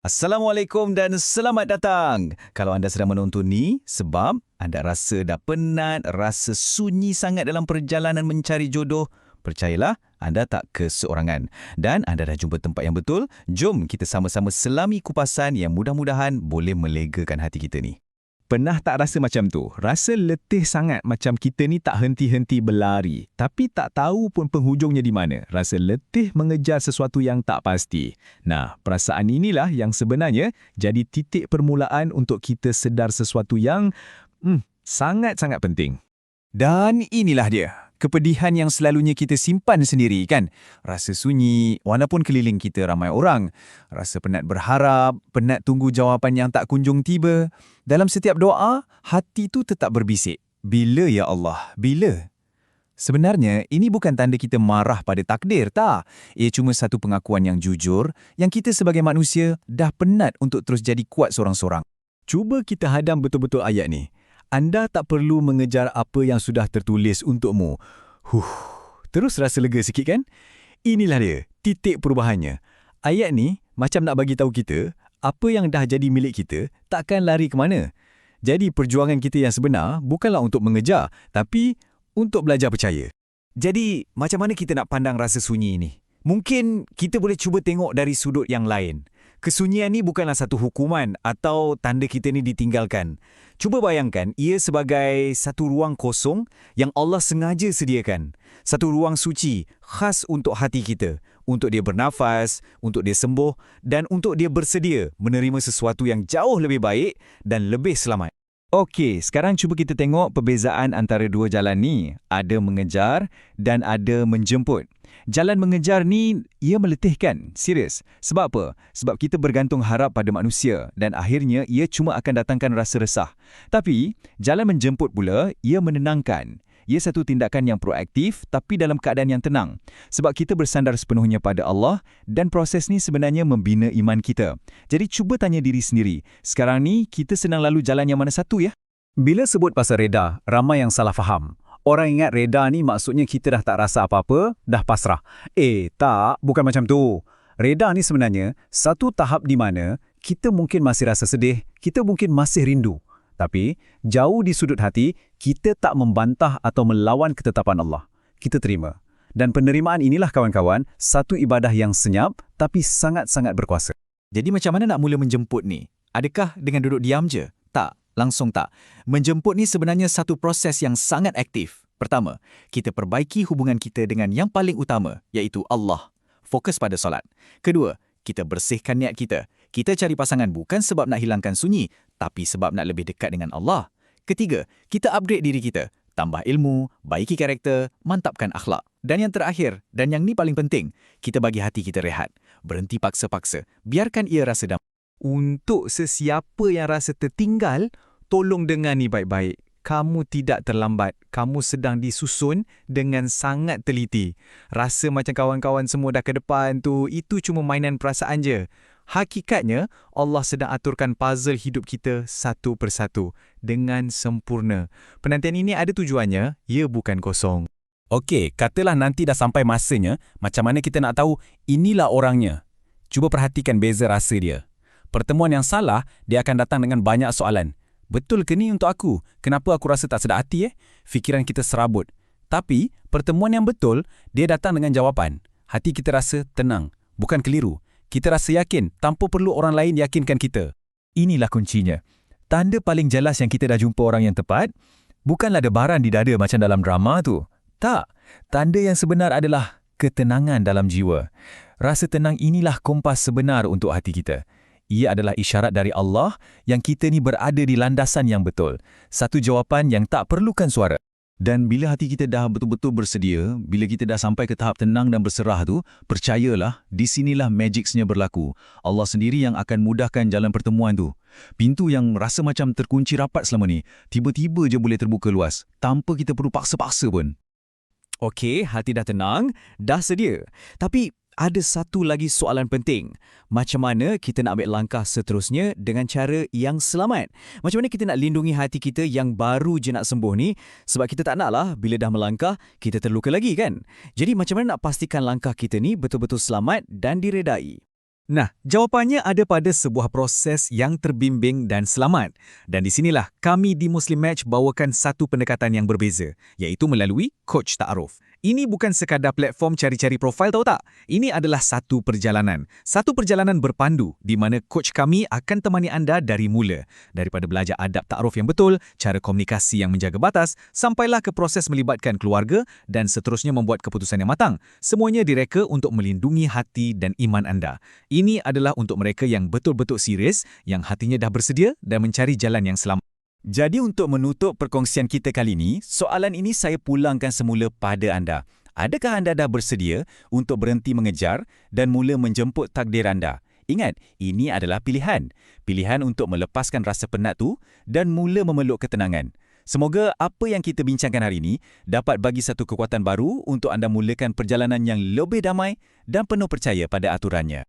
Assalamualaikum dan selamat datang. Kalau anda sedang menonton ni sebab anda rasa dah penat, rasa sunyi sangat dalam perjalanan mencari jodoh, percayalah anda tak keseorangan. Dan anda dah jumpa tempat yang betul. Jom kita sama-sama selami kupasan yang mudah-mudahan boleh melegakan hati kita ni. Pernah tak rasa macam tu? Rasa letih sangat macam kita ni tak henti-henti berlari. Tapi tak tahu pun penghujungnya di mana. Rasa letih mengejar sesuatu yang tak pasti. Nah, perasaan inilah yang sebenarnya jadi titik permulaan untuk kita sedar sesuatu yang hmm, sangat-sangat penting. Dan inilah dia. Kepedihan yang selalunya kita simpan sendiri kan. Rasa sunyi, walaupun keliling kita ramai orang. Rasa penat berharap, penat tunggu jawapan yang tak kunjung tiba. Dalam setiap doa, hati tu tetap berbisik. Bila ya Allah? Bila? Sebenarnya, ini bukan tanda kita marah pada takdir, tak? Ia cuma satu pengakuan yang jujur yang kita sebagai manusia dah penat untuk terus jadi kuat seorang-seorang. Cuba kita hadam betul-betul ayat ni. Anda tak perlu mengejar apa yang sudah tertulis untukmu. Huh, terus rasa lega sikit kan? Inilah dia, titik perubahannya. Ayat ni macam nak bagi tahu kita, apa yang dah jadi milik kita takkan lari ke mana. Jadi perjuangan kita yang sebenar bukanlah untuk mengejar, tapi untuk belajar percaya. Jadi, macam mana kita nak pandang rasa sunyi ini? Mungkin kita boleh cuba tengok dari sudut yang lain. Kesunyian ni bukanlah satu hukuman atau tanda kita ni ditinggalkan. Cuba bayangkan ia sebagai satu ruang kosong yang Allah sengaja sediakan. Satu ruang suci khas untuk hati kita, untuk dia bernafas, untuk dia sembuh dan untuk dia bersedia menerima sesuatu yang jauh lebih baik dan lebih selamat. Okey, sekarang cuba kita tengok perbezaan antara dua jalan ni. Ada mengejar dan ada menjemput. Jalan mengejar ni, ia meletihkan. Serius. Sebab apa? Sebab kita bergantung harap pada manusia dan akhirnya ia cuma akan datangkan rasa resah. Tapi, jalan menjemput pula, ia menenangkan. Ia satu tindakan yang proaktif tapi dalam keadaan yang tenang. Sebab kita bersandar sepenuhnya pada Allah dan proses ni sebenarnya membina iman kita. Jadi cuba tanya diri sendiri, sekarang ni kita senang lalu jalan yang mana satu ya? Bila sebut pasal reda, ramai yang salah faham. Orang ingat reda ni maksudnya kita dah tak rasa apa-apa, dah pasrah. Eh, tak, bukan macam tu. Reda ni sebenarnya satu tahap di mana kita mungkin masih rasa sedih, kita mungkin masih rindu. Tapi, jauh di sudut hati, kita tak membantah atau melawan ketetapan Allah. Kita terima. Dan penerimaan inilah kawan-kawan, satu ibadah yang senyap tapi sangat-sangat berkuasa. Jadi macam mana nak mula menjemput ni? Adakah dengan duduk diam je? Tak langsung tak. Menjemput ni sebenarnya satu proses yang sangat aktif. Pertama, kita perbaiki hubungan kita dengan yang paling utama, iaitu Allah. Fokus pada solat. Kedua, kita bersihkan niat kita. Kita cari pasangan bukan sebab nak hilangkan sunyi, tapi sebab nak lebih dekat dengan Allah. Ketiga, kita upgrade diri kita. Tambah ilmu, baiki karakter, mantapkan akhlak. Dan yang terakhir, dan yang ni paling penting, kita bagi hati kita rehat. Berhenti paksa-paksa. Biarkan ia rasa damai. Untuk sesiapa yang rasa tertinggal, tolong dengar ni baik-baik. Kamu tidak terlambat. Kamu sedang disusun dengan sangat teliti. Rasa macam kawan-kawan semua dah ke depan tu, itu cuma mainan perasaan je. Hakikatnya, Allah sedang aturkan puzzle hidup kita satu persatu dengan sempurna. Penantian ini ada tujuannya, ia bukan kosong. Okey, katalah nanti dah sampai masanya, macam mana kita nak tahu inilah orangnya? Cuba perhatikan beza rasa dia. Pertemuan yang salah, dia akan datang dengan banyak soalan. Betul ke ni untuk aku? Kenapa aku rasa tak sedar hati eh? Fikiran kita serabut. Tapi, pertemuan yang betul, dia datang dengan jawapan. Hati kita rasa tenang, bukan keliru. Kita rasa yakin tanpa perlu orang lain yakinkan kita. Inilah kuncinya. Tanda paling jelas yang kita dah jumpa orang yang tepat, bukanlah debaran di dada macam dalam drama tu. Tak. Tanda yang sebenar adalah ketenangan dalam jiwa. Rasa tenang inilah kompas sebenar untuk hati kita. Ia adalah isyarat dari Allah yang kita ni berada di landasan yang betul. Satu jawapan yang tak perlukan suara. Dan bila hati kita dah betul-betul bersedia, bila kita dah sampai ke tahap tenang dan berserah tu, percayalah, di sinilah magicsnya berlaku. Allah sendiri yang akan mudahkan jalan pertemuan tu. Pintu yang rasa macam terkunci rapat selama ni, tiba-tiba je boleh terbuka luas, tanpa kita perlu paksa-paksa pun. Okey, hati dah tenang, dah sedia. Tapi ada satu lagi soalan penting. Macam mana kita nak ambil langkah seterusnya dengan cara yang selamat? Macam mana kita nak lindungi hati kita yang baru je nak sembuh ni? Sebab kita tak naklah bila dah melangkah, kita terluka lagi kan? Jadi macam mana nak pastikan langkah kita ni betul-betul selamat dan diredai? Nah, jawapannya ada pada sebuah proses yang terbimbing dan selamat. Dan di sinilah kami di Muslim Match bawakan satu pendekatan yang berbeza, iaitu melalui Coach Ta'aruf. Ini bukan sekadar platform cari-cari profil tahu tak? Ini adalah satu perjalanan. Satu perjalanan berpandu di mana coach kami akan temani anda dari mula. Daripada belajar adab ta'aruf yang betul, cara komunikasi yang menjaga batas, sampailah ke proses melibatkan keluarga dan seterusnya membuat keputusan yang matang. Semuanya direka untuk melindungi hati dan iman anda. Ini adalah untuk mereka yang betul-betul serius, yang hatinya dah bersedia dan mencari jalan yang selamat. Jadi untuk menutup perkongsian kita kali ini, soalan ini saya pulangkan semula pada anda. Adakah anda dah bersedia untuk berhenti mengejar dan mula menjemput takdir anda? Ingat, ini adalah pilihan. Pilihan untuk melepaskan rasa penat tu dan mula memeluk ketenangan. Semoga apa yang kita bincangkan hari ini dapat bagi satu kekuatan baru untuk anda mulakan perjalanan yang lebih damai dan penuh percaya pada aturannya.